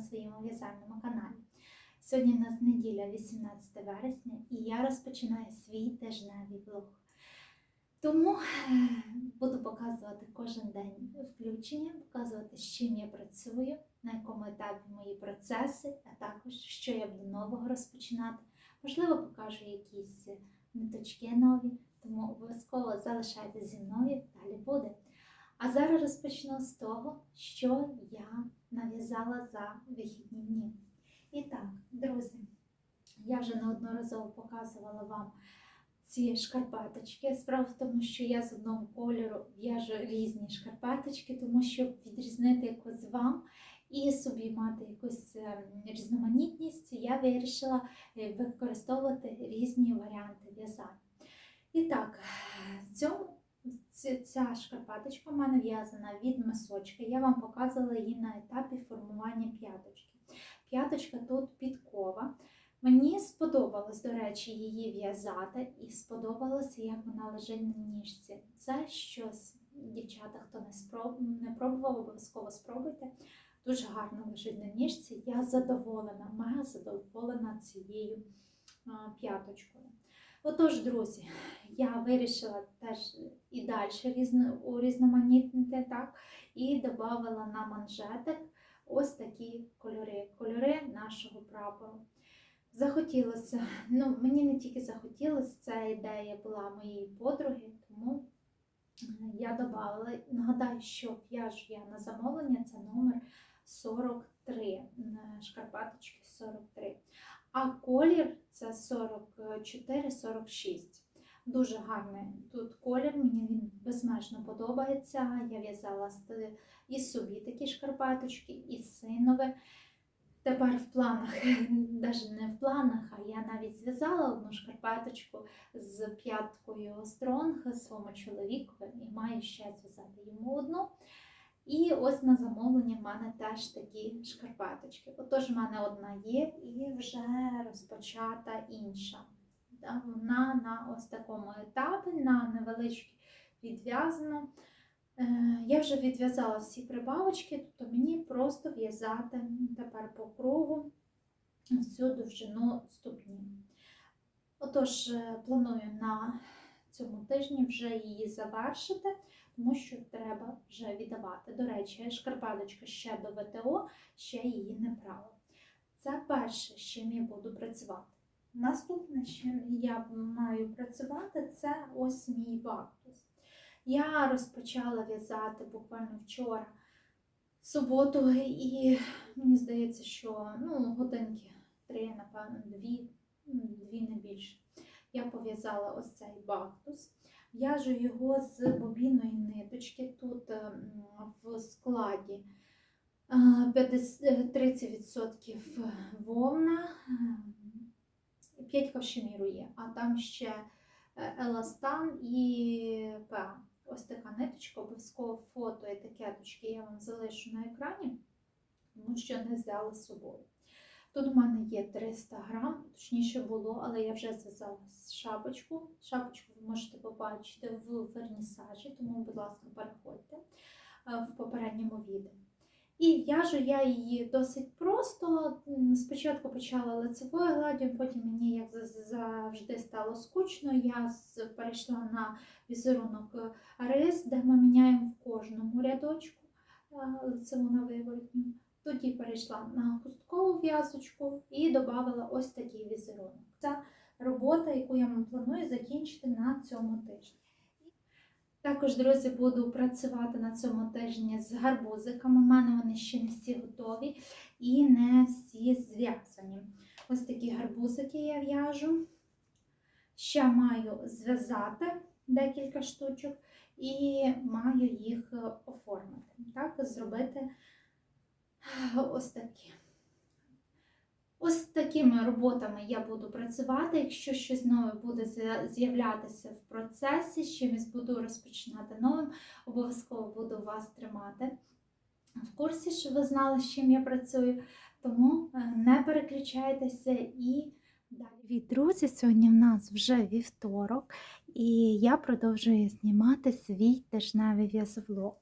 своєму в'язальному каналі. Сьогодні у нас неділя, 18 вересня, і я розпочинаю свій тижневий влог. Тому е, буду показувати кожен день включення, показувати, з чим я працюю, на якому етапі мої процеси, а також що я буду нового розпочинати. Можливо, покажу якісь ниточки нові, тому обов'язково залишайтеся зі мною, далі буде. А зараз розпочну з того, що я нав'язала за вихідні дні. І так, друзі, я вже неодноразово показувала вам ці шкарпеточки. Справа в тому, що я з одного кольору в'яжу різні шкарпеточки, тому щоб відрізнити якось вам і собі мати якусь е, різноманітність, я вирішила е, використовувати різні варіанти в'язання. І так, в цьому Ця шкарпеточка в мене в'язана від мисочки. Я вам показувала її на етапі формування п'яточки. П'яточка тут підкова. Мені сподобалось, до речі, її в'язати, і сподобалося, як вона лежить на ніжці. Це щось, дівчата, хто не, спроб... не пробував, обов'язково спробуйте. Дуже гарно лежить на ніжці. Я задоволена, мега задоволена цією п'яточкою. Отож, друзі, я вирішила теж і далі різно, урізноманітнити, так, і додала на манжетик ось такі кольори, кольори нашого прапору. Захотілося, ну мені не тільки захотілося, ця ідея була моєї подруги, тому я додала. Нагадаю, що в'яжу я на замовлення, це номер 43, е, шкарпеточки 43. А колір це 44-46. Дуже гарний тут колір, мені він безмежно подобається. Я в'язала і собі такі шкарпеточки, і синове. Тепер в планах, навіть не в планах, а я навіть зв'язала одну шкарпеточку з п'яткою стронг своєму чоловікові і маю ще зв'язати йому одну. І ось на замовлення в мене теж такі шкарпеточки. Отож, в мене одна є і вже розпочата інша. Вона на ось такому етапі, на невеличкій відв'язано. Е, Я вже відв'язала всі прибавочки, тобто мені просто в'язати тепер по кругу всю довжину ступні. Отож, е, планую на цьому тижні вже її завершити, тому що треба вже віддавати. До речі, шкарпеточка ще до ВТО, ще її не прала. Це перше, з чим я буду працювати. Наступне, з чим я маю працювати, це ось мій бактус. Я розпочала в'язати буквально вчора, в суботу, і мені здається, що ну, годинки три, напевно, дві, ну, дві не більше. Я пов'язала ось цей бактус. В'яжу його з бобіної ниточки. Тут ем, в складі е, 50 30% вовна, е, 5 кавшеміру є, а там ще е, еластан і ПА. Ось така ниточка, обов'язково фото етикеточки я вам залишу на екрані, тому що не взяла з собою. Тут у мене є 300 грам, точніше було, але я вже зв'язала шапочку. Шапочку ви можете побачити в вернісажі, тому, будь ласка, переходьте е, в попередньому відео. І в'яжу я її досить просто. Спочатку почала лицевою гладдю, потім мені, як завжди, стало скучно. Я перейшла на візерунок рис, де ми міняємо в кожному рядочку е, лицеву на виворотню. Тоді перейшла на хусткову в'язочку і додала ось такий візерунок. Це робота, яку я вам планую закінчити на цьому тижні. Також, друзі, буду працювати на цьому тижні з гарбузиками. У мене вони ще не всі готові і не всі зв'язані. Ось такі гарбузики я в'яжу. Ще маю зв'язати декілька штучок і маю їх оформити. Так, зробити ось такі. Ось такими роботами я буду працювати. Якщо щось нове буде з'являтися в процесі, з чимось буду розпочинати новим, обов'язково буду вас тримати в курсі, щоб ви знали, з чим я працюю. Тому е, не переключайтеся і далі. Друзі, сьогодні в нас вже вівторок, і я продовжую знімати свій тижневий в'язовлог.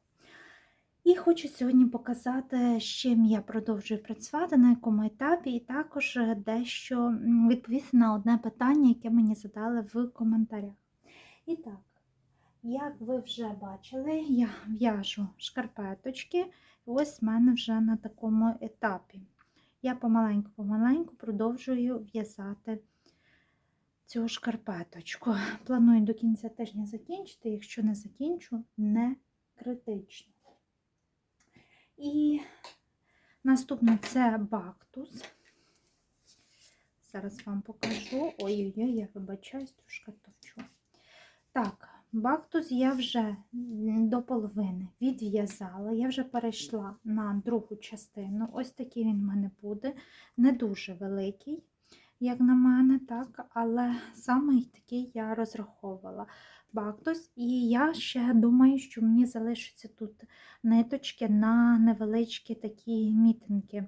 І хочу сьогодні показати, з чим я продовжую працювати, на якому етапі, і також е, дещо відповісти на одне питання, яке мені задали в коментарях. І так, як ви вже бачили, я в'яжу шкарпеточки. Ось в мене вже на такому етапі. Я помаленьку-помаленьку продовжую в'язати цю шкарпеточку. Планую до кінця тижня закінчити, якщо не закінчу, не критично. І наступне це бактус. Зараз вам покажу. Ой-ой-ой, я вибачаюсь, трошки товчу. Так, бактус я вже до половини відв'язала. Я вже перейшла на другу частину. Ось такий він в мене буде. Не дуже великий, як на мене, так, але саме такий я розраховувала бактус. І я ще думаю, що мені залишаться тут ниточки на невеличкі такі мітинки.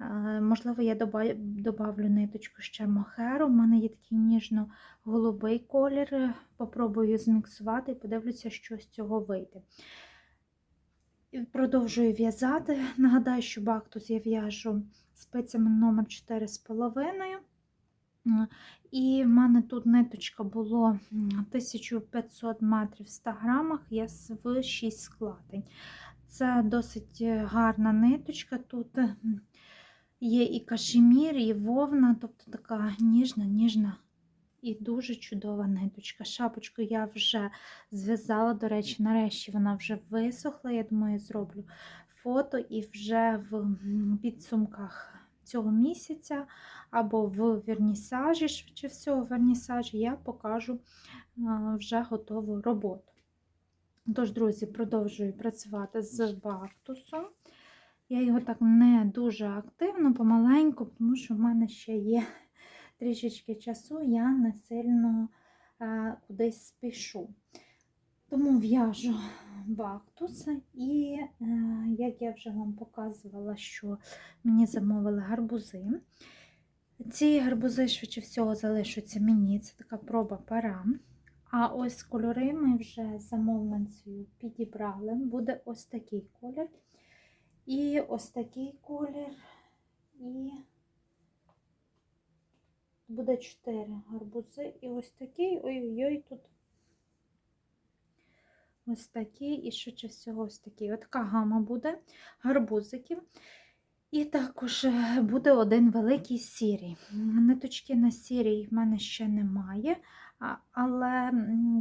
Е, Можливо, я добавлю ниточку ще мохеру. У мене є такий ніжно-голубий колір. Попробую зміксувати і подивлюся, що з цього вийде. Продовжую в'язати. Нагадаю, що бактус я в'яжу спицями номер 4,5. І в мене тут ниточка було 1500 метрів в 100 грамах, я в 6 складень. Це досить гарна ниточка. Тут є і кашемір, і вовна, тобто така ніжна, ніжна і дуже чудова ниточка. Шапочку я вже зв'язала, до речі, нарешті вона вже висохла. Я думаю, зроблю фото і вже в підсумках цього місяця або в вернісажі, швидше всього, в вернісажі я покажу вже готову роботу. Тож, друзі, продовжую працювати з бактусом. Я його так не дуже активно, помаленьку, тому що в мене ще є трішечки часу, я не сильно кудись спішу. Тому в'яжу бактус, і, е, як я вже вам показувала, що мені замовили гарбузи. Ці гарбузи, швидше всього, залишаться мені, це така проба пера. А ось кольори ми вже замовленцею підібрали. Буде ось такий колір. І ось такий колір, і буде 4 гарбузи. І ось такий, ой-ой-ой, тут ось такий, і швидше всього ось такий. Ось така гама буде гарбузиків. І також е, буде один великий сірий. Ниточки на сірій в мене ще немає, але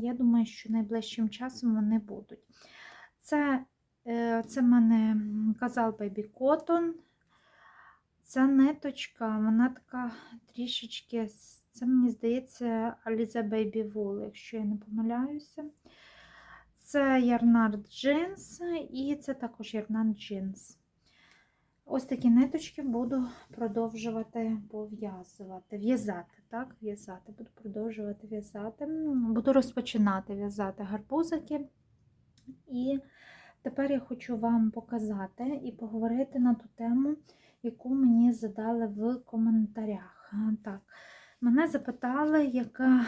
я думаю, що найближчим часом вони будуть. Це е, це в мене казал Baby Cotton. Ця ниточка, вона така трішечки, це, мені здається, Alize Baby Wool, якщо я не помиляюся. Це ярнард джинс і це також ярнард джинс. Ось такі ниточки буду продовжувати пов'язувати, в'язати, так, в'язати, буду продовжувати в'язати, буду розпочинати в'язати гарбузики. І тепер я хочу вам показати і поговорити на ту тему, яку мені задали в коментарях. Так, Мене запитали, яка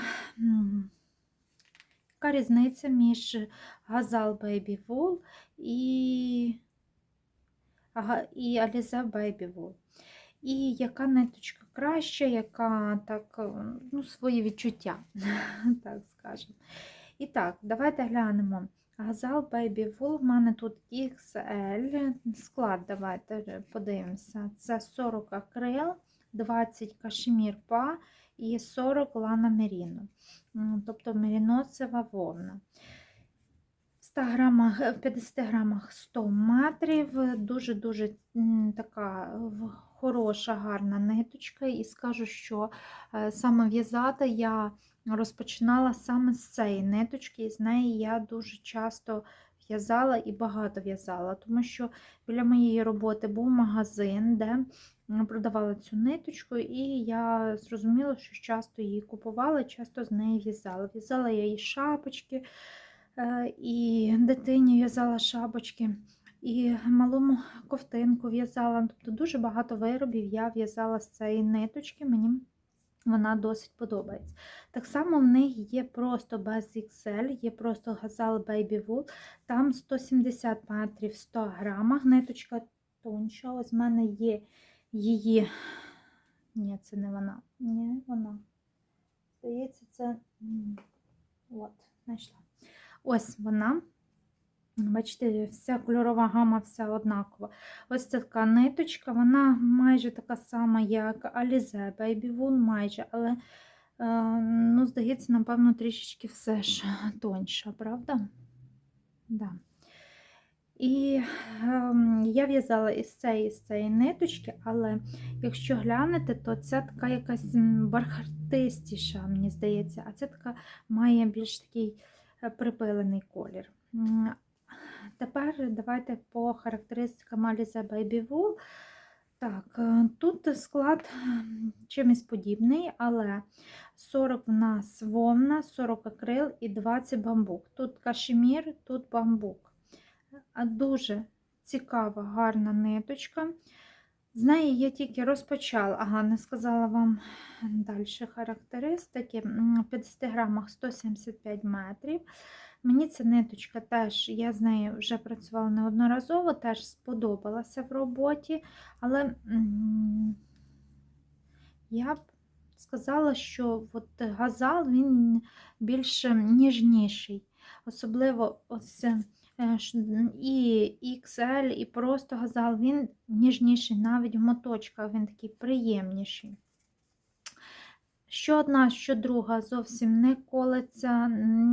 яка різниця між Газал Baby Wool і і Alize Baby Wool. І яка ниточка краща, яка так, ну, свої відчуття, так скажемо. І так, давайте глянемо. Газал Baby Wool, в мене тут XL, склад, давайте подивимося. Це 40 акрил, 20 кашемір па і 40 лана меріно, тобто меріносова вовна. 100 грамах, в 50 грамах 100 метрів, дуже-дуже така хороша, гарна ниточка. І скажу, що е, саме в'язати я розпочинала саме з цієї ниточки, і з неї я дуже часто в'язала і багато в'язала, тому що біля моєї роботи був магазин, де продавала цю ниточку, і я зрозуміла, що часто її купувала, часто з неї в'язала. В'язала я її шапочки. Е, і дитині в'язала шапочки, і малому ковтинку в'язала. Тобто дуже багато виробів я в'язала з цієї ниточки. Мені Вона досить подобається. Так само в них є просто без XL, є просто Gazal Baby Wool. Там 170 метрів 100 грамах. Ниточка тонша. Ось в мене є її. Ні, це не вона. Ні, вона. Здається, це. От, знайшла. Ось вона. Бачите, вся кольорова гама вся однакова. Ось ця така ниточка, вона майже така сама, як Alize Baby Wool, майже, але, е, ну, здається, напевно, трішечки все ж тоньша, правда? Да. І ем, я в'язала із цієї, з цієї ниточки, але якщо глянете, то ця така якась м, бархатистіша, мені здається, а ця така має більш такий е, припилений колір. Тепер давайте по характеристикам Alize Baby Wool. Так, е, тут склад чимось подібний, але 40 в нас вовна, 40 акрил і 20 бамбук. Тут кашемір, тут бамбук. Дуже цікава, гарна ниточка. З неї я тільки розпочала, ага, не сказала вам далі характеристики. В 50 грамах 175 метрів. Мені ця ниточка теж, я з нею вже працювала неодноразово, теж сподобалася в роботі, але я б сказала, що от газал він більш ніжніший. Особливо ось е, і XL, і просто газал, він ніжніший, навіть в моточках він такий приємніший. Що одна, що друга зовсім не колеться,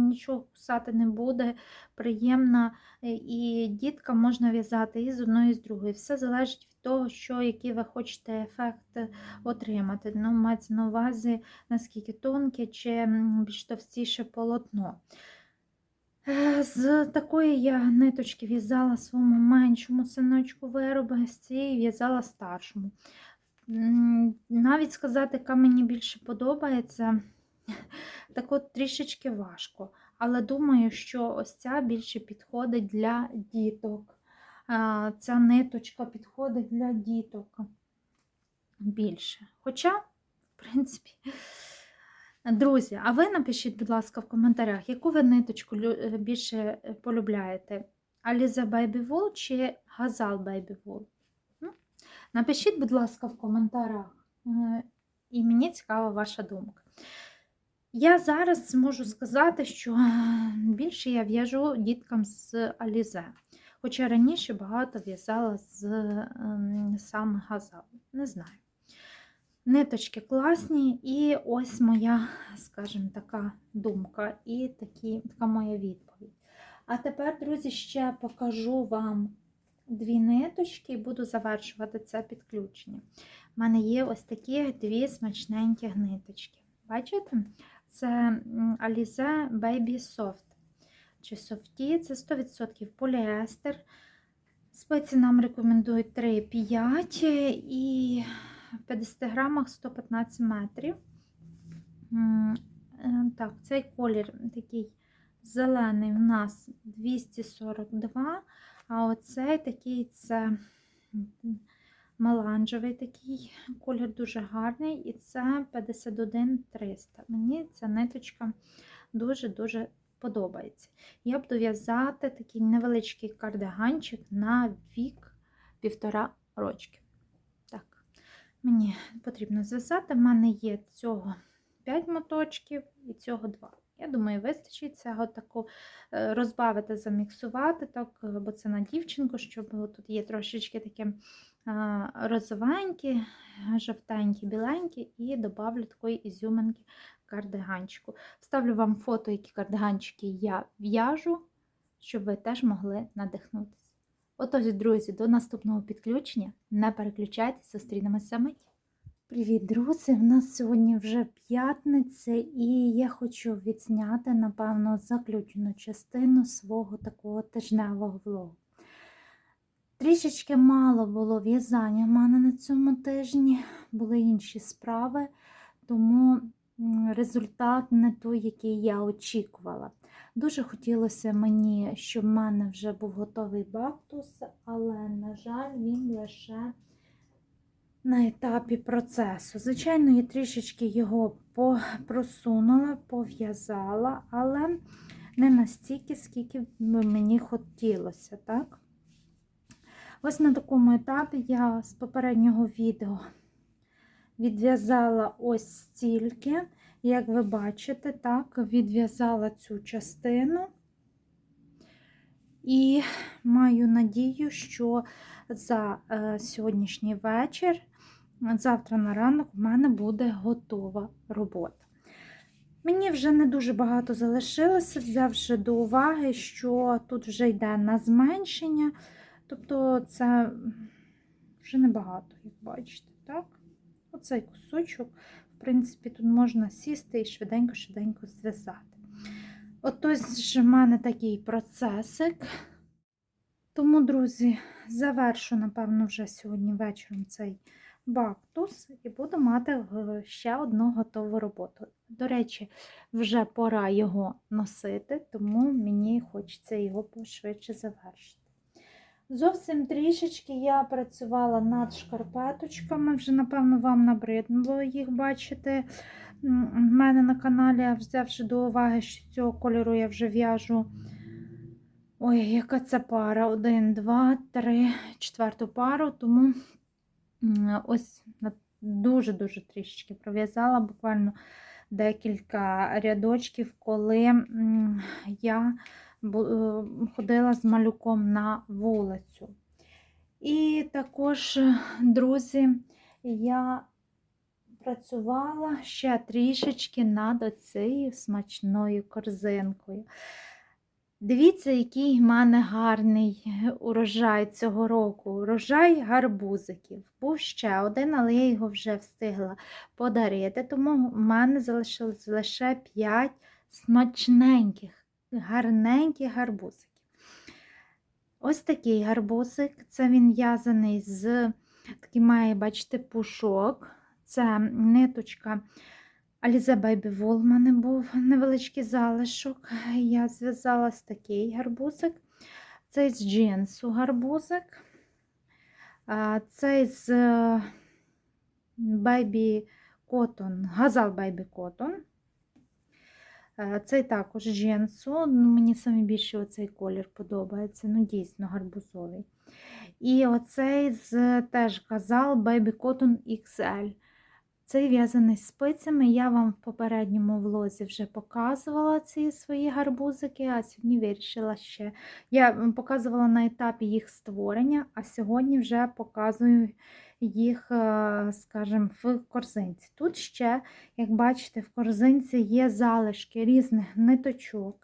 нічого кусати не буде, приємна. е, І дітка можна в'язати і з одної, і з другої. Все залежить від того, що, який ви хочете ефект отримати. Ну, мається на увазі, наскільки тонке чи більш товстіше полотно. Е, З такої я ниточки в'язала своєму меншому синочку вироби, з цієї в'язала старшому. Навіть сказати, яка мені більше подобається, так от трішечки важко. Але думаю, що ось ця більше підходить для діток. Ця ниточка підходить для діток більше. Хоча, в принципі, друзі, а ви напишіть, будь ласка, в коментарях, яку ви ниточку е, більше е, полюбляєте? Alize Baby Wool чи Gazal Baby Wool? Напишіть, будь ласка, в коментарях. Е, І мені цікава ваша думка. Я зараз можу сказати, що е, більше я в'яжу діткам з Alize. Хоча раніше багато в'язала з ем, саме газал. Не знаю. Ниточки класні, і ось моя, скажімо, така думка, і такі, така моя відповідь. А тепер, друзі, ще покажу вам дві ниточки і буду завершувати це підключення. У мене є ось такі дві смачненькі ниточки. Бачите? Це Alize Baby Soft. Чи софті, це 100% поліестер. Спеці нам рекомендують 3,5 і в 50 грамах 115 метрів. Е, Так, цей колір такий зелений в нас 242, а оцей такий це меланжевий такий колір дуже гарний, і це 51 300. Мені ця ниточка дуже-дуже подобається. Я буду в'язати такий невеличкий кардиганчик на вік півтора рочки. Так, мені потрібно зв'язати. В мене є цього 5 моточків і цього 2. Я думаю, вистачить цього таку е, розбавити, заміксувати, так, е, бо це на дівчинку, щоб тут є трошечки таке розовенькі, жовтенькі, біленькі, і добавлю такої ізюминки кардиганчику. Вставлю вам фото, які кардиганчики я в'яжу, щоб ви теж могли надихнутися. Отож, друзі, до наступного підключення. Не переключайтеся, зустрінемося мить. Привіт, друзі! В нас сьогодні вже п'ятниця, і я хочу відзняти, напевно, заключену частину свого такого тижневого влогу. Трішечки мало було в'язання в мене на цьому тижні, були інші справи, тому результат не той, який я очікувала. Дуже хотілося мені, щоб в мене вже був готовий бактус, але, на жаль, він лише на етапі процесу. Звичайно, я трішечки його просунула, пов'язала, але не настільки, скільки б мені хотілося, так? Ось на такому етапі я з попереднього відео відв'язала ось стільки, як ви бачите, так, відв'язала цю частину. І маю надію, що за е, сьогоднішній вечір, завтра на ранок, в мене буде готова робота. Мені вже не дуже багато залишилося, взявши до уваги, що тут вже йде на зменшення. Тобто це вже небагато, як бачите, так? Оцей кусочок, в принципі, тут можна сісти і швиденько-швиденько зв'язати. Отож, в мене такий процесик. Тому, друзі, завершу, напевно, вже сьогодні вечором цей бактус і буду мати е, ще одну готову роботу. До речі, вже пора його носити, тому мені хочеться його пошвидше завершити. Зовсім трішечки я працювала над шкарпеточками, вже, напевно, вам набриднуло їх бачити. У мене на каналі, взявши до уваги, що цього кольору я вже в'яжу. Ой, яка це пара? Один, два, три, четверту пару, тому ось дуже-дуже трішечки пров'язала, буквально декілька рядочків, коли я ходила з малюком на вулицю. І також, друзі, я працювала ще трішечки над цією смачною корзинкою. Дивіться, який в мене гарний урожай цього року. Урожай гарбузиків. Був ще один, але я його вже встигла подарити, тому в мене залишилось лише 5 смачненьких, гарненьких гарбузиків. Ось такий гарбузик. Це він в'язаний з такий має, бачите, пушок. Це ниточка Alize Baby Wool в мене був невеличкий залишок. Я зв'язала ось такий гарбузик. Цей з джинсу гарбузик. Цей з Baby Cotton, Газал Baby Cotton. Цей також джинсу. Ну, Мені саме більше оцей колір подобається. Ну, дійсно, гарбузовий. І оцей з теж Газал Baby Cotton XL. Цей в'язаний спицями. Я вам в попередньому влозі вже показувала ці свої гарбузики, а сьогодні вирішила ще. Я показувала на етапі їх створення, а сьогодні вже показую їх, е, скажімо, в корзинці. Тут ще, як бачите, в корзинці є залишки різних ниточок.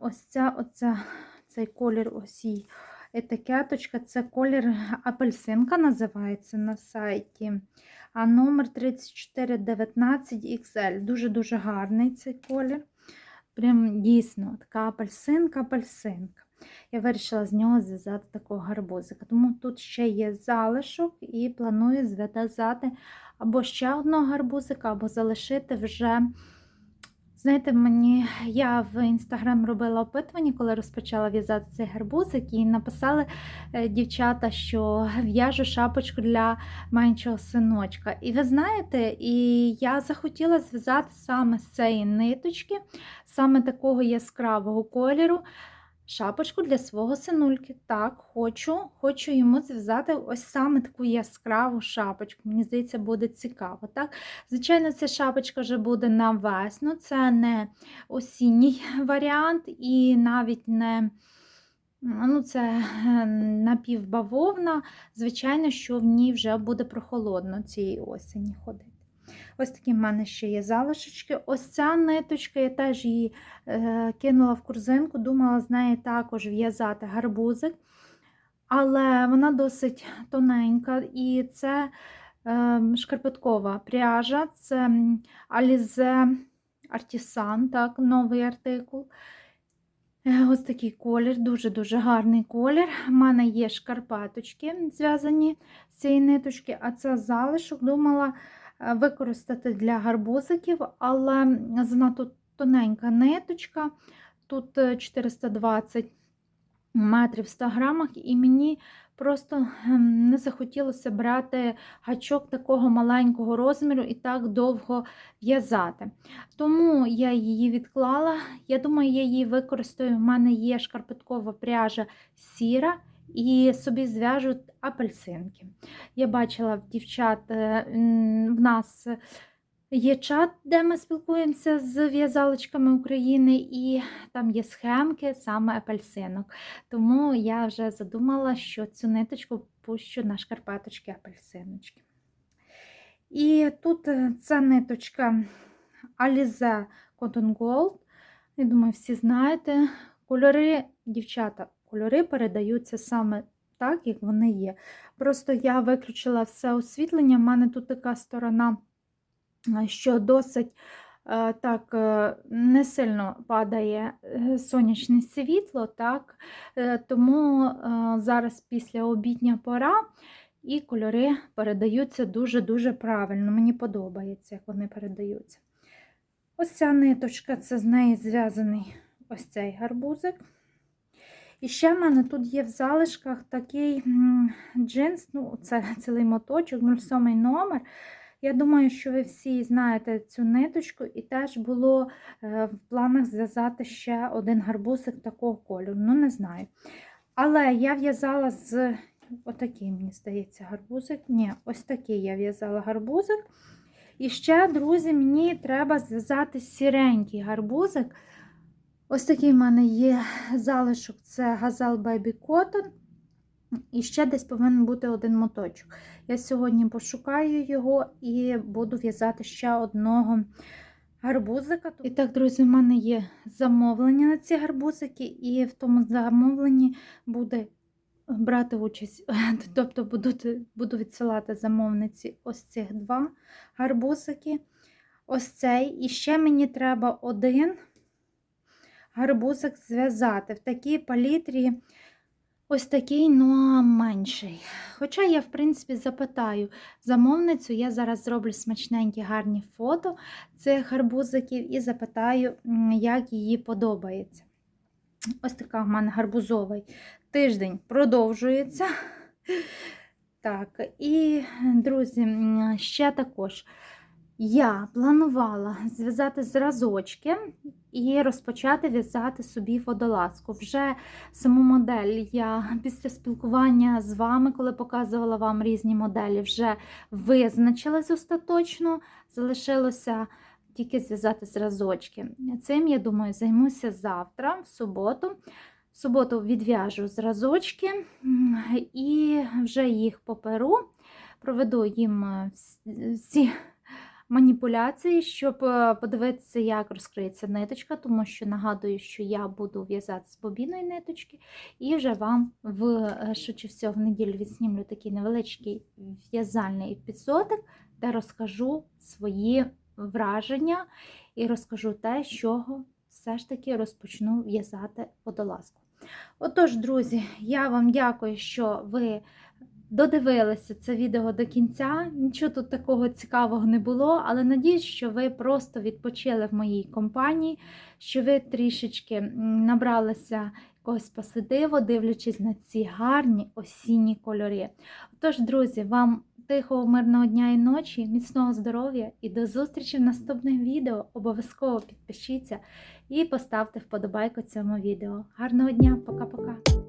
Ось ця, оця, цей колір ось етикеточка, це колір апельсинка називається на сайті. А номер 3419 XL. Дуже-дуже гарний цей колір. Прям дійсно така апельсинка-апельсинка. Я вирішила з нього зв'язати такого гарбузика. Тому тут ще є залишок і планую зв'язати або ще одного гарбузика, або залишити вже. Знаєте, мені я в інстаграм робила опитування, коли розпочала в'язати цей гарбузик, і написали е, дівчата, що в'яжу шапочку для меншого синочка. І ви знаєте, і я захотіла зв'язати саме з цієї ниточки, саме такого яскравого кольору. Шапочку для свого синульки. Так, хочу хочу йому зв'язати ось саме таку яскраву шапочку. Мені здається, буде цікаво. так? Звичайно, ця шапочка вже буде на весну, це не осінній варіант, і навіть не ну, це напівбавовна. Звичайно, що в ній вже буде прохолодно цієї осені ходити. Ось такі в мене ще є залишечки. Ось ця ниточка, я теж її е, кинула в корзинку, думала з неї також в'язати гарбузик. Але вона досить тоненька, і це е, шкарпеткова пряжа, це Alize Artisan, так, новий артикул. Е, ось такий колір, дуже-дуже гарний колір. У мене є шкарпеточки, зв'язані з цієї ниточки, а це залишок думала використати для гарбузиків, але занадто тоненька ниточка, тут 420 метрів в 100 грамах, і мені просто ем, не захотілося брати гачок такого маленького розміру і так довго в'язати. Тому я її відклала. Я думаю, я її використаю. У мене є шкарпеткова пряжа сіра. І собі зв'яжу апельсинки. Я бачила в дівчат, е, в нас є чат, де ми спілкуємося з в'язалочками України, і там є схемки саме апельсинок. Тому я вже задумала, що цю ниточку пущу на шкарпеточки апельсиночки. І тут е, ця ниточка Alize Cotton Gold. Я думаю, всі знаєте. Кольори, дівчата, кольори передаються саме так, як вони є. Просто я виключила все освітлення. У мене тут така сторона, е, що досить е, так е, не сильно падає сонячне світло, так? Тому зараз після обідня пора. І кольори передаються дуже-дуже правильно. Мені подобається, як вони передаються. Ось ця ниточка, це з неї зв'язаний ось цей гарбузик. І ще в мене тут є в залишках такий джинс, ну, це цілий моточок, 07 номер. Я думаю, що ви всі знаєте цю ниточку, і теж було е, в планах зв'язати ще один гарбузик такого кольору. Ну, не знаю. Але я в'язала з отакий, мені здається, гарбузик. Ні, ось такий я в'язала гарбузик. І ще, друзі, мені треба зв'язати сіренький гарбузик. Ось такий в мене є залишок це Газал Baby Cotton. І ще десь повинен бути один моточок. Я сьогодні пошукаю його і буду в'язати ще одного гарбузика. І так, друзі, в мене є замовлення на ці гарбузики, і в тому замовленні буде брати участь, тобто буду, буду відсилати замовниці ось цих два гарбузики. Ось цей. І ще мені треба один гарбузик зв'язати в такій палітрі. Ось такий, ну а менший. Хоча я, в принципі, запитаю замовницю, я зараз зроблю смачненькі гарні фото цих гарбузиків і запитаю, як їй подобається. Ось така в мене гарбузовий тиждень продовжується. Так, і, друзі, ще також я планувала зв'язати зразочки і розпочати в'язати собі водолазку. Вже саму модель я після спілкування з вами, коли показувала вам різні моделі, вже визначилась остаточно. Залишилося тільки зв'язати зразочки. Цим, я думаю, займуся завтра, в суботу. В суботу відв'яжу зразочки і вже їх поперу, проведу їм е, всі маніпуляції, щоб е, подивитися, як розкриється ниточка, тому що нагадую, що я буду в'язати з бобіної ниточки, і вже вам в е, швидше всього в неділю відснімлю такий невеличкий в'язальний епізодик, де розкажу свої враження і розкажу те, з чого все ж таки розпочну в'язати водолазку. Отож, друзі, я вам дякую, що ви додивилися це відео до кінця. Нічого тут такого цікавого не було, але надіюсь, що ви просто відпочили в моїй компанії, що ви трішечки набралися якогось посидиво, дивлячись на ці гарні осінні кольори. Отож, друзі, вам тихого, мирного дня і ночі, міцного здоров'я і до зустрічі в наступних відео. Обов'язково підпишіться і поставте вподобайку цьому відео. Гарного дня, пока-пока!